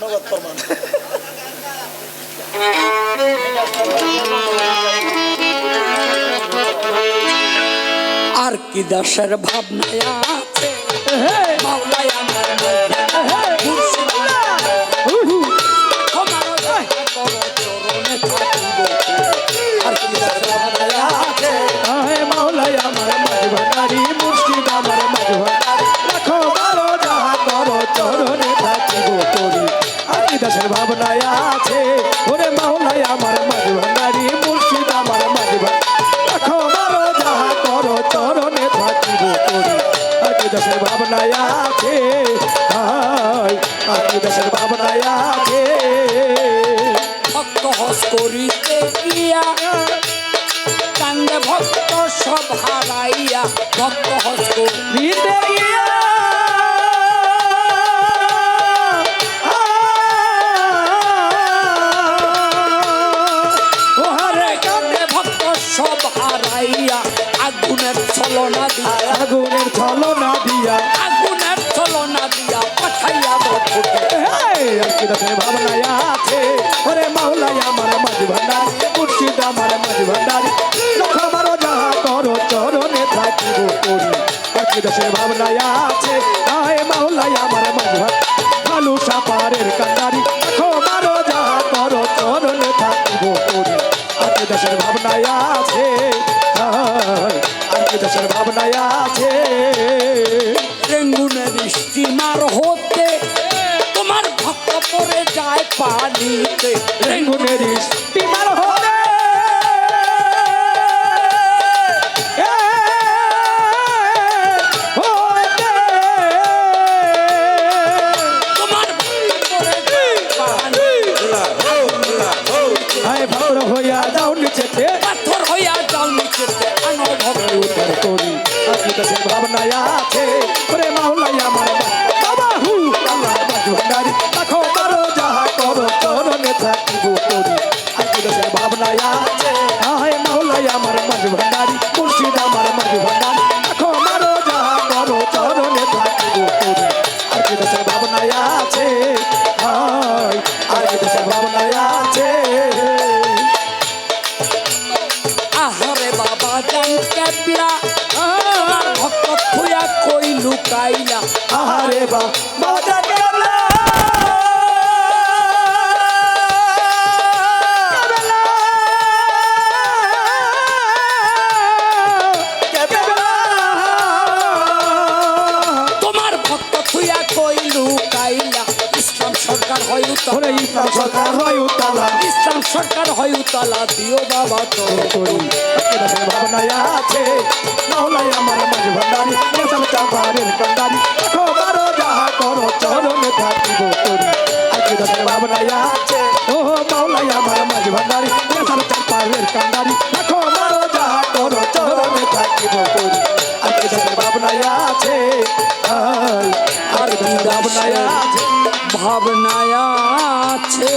নগদ প্রমাণ আর কি দাসের ভাবনায় আছে? মাওলায় আমার ভাবনায় আছে। ওরে মাওলাই আমার মাঝ ভান্ডারি মুর্শিদ, আমার মাঝ রাখো বারো যাহা করো, চরণে থাকিব করি। আকি দাসের ভাবনায় আছে। আকি দাসের ভাবনায় আছে। ভক্ত হস করিতে সব হারাইয়া ভক্ত হস করি নিতে গিয়া। আগুনের ছলনা দিয়া। আগুনের ছলনা দিয়া। আগুনের ছলনা দিয়া পাঠাইয়া আকিদাসের ভাবনায় আছে। ওরে মাওলাই আমার মাঝ ভান্ডারি মুর্শিদ আমার মাঝ ভান্ডারি। লক্ষ বারো যাহা করো চরণে থাকিব করি আকিদাসের ভাবনায় আছে। আয় মাওলাই আমার মাঝ ভান্ডারি ভালু সাপারের কান্ডারি। লক্ষ বারো যাহা করো চরণে থাকিব করি আকিদাসের ভাবনায় আছে। আকিদাসের ভাবনায় আছে। রেঙ্গুনের স্টিমার হতে তোমার ভক্ত পরে যায় পানিতে। রেঙ্গুনের স্টিমার কাছে ভাবনায় আছে ওরে মাওলাই আমার বাবা হু আল্লাহ ভান্ডারি। রাখো করো যাহা করো চরণে থাকিব করি। আপনি কাছে ভাবনায় আছে আয় মাওলাই আমার বাজু ভান্ডারি মুর্শিদ আমার বাজু ভান্ডারি। রাখো মারো যাহা করো চরণে থাকিব করি। আপনি কাছে ভাবনায় আছে আয় আপনি কাছে ভাবনায় আছে। আহারে বাবা জান কেবলা তোমার ভক্ত খুয়া কই লুকাইলা আহারে বা হয় উতলা ইসলাম সরকার হয় উতালা ইসলাম সরকার হয় উতলা দিও বাবা তো করি ভাবনায় আছে মাওলাই আমার মাঝ ভান্ডারি নেশাল চাপারের কান্ডারি। দেখো বারো যাহা করো চরণে থাকিব করি। আকিদাসের ভাবনায় আছে ও মাওলাই আমার মাঝ ভান্ডারি নেশাল চাপারের কান্ডারি। দেখো বারো যাহা করো চরণে থাকিব করি। আকিদাসের ভাবনায় আছে আয়, ভাবনায় আছে। ভাবনায় আছে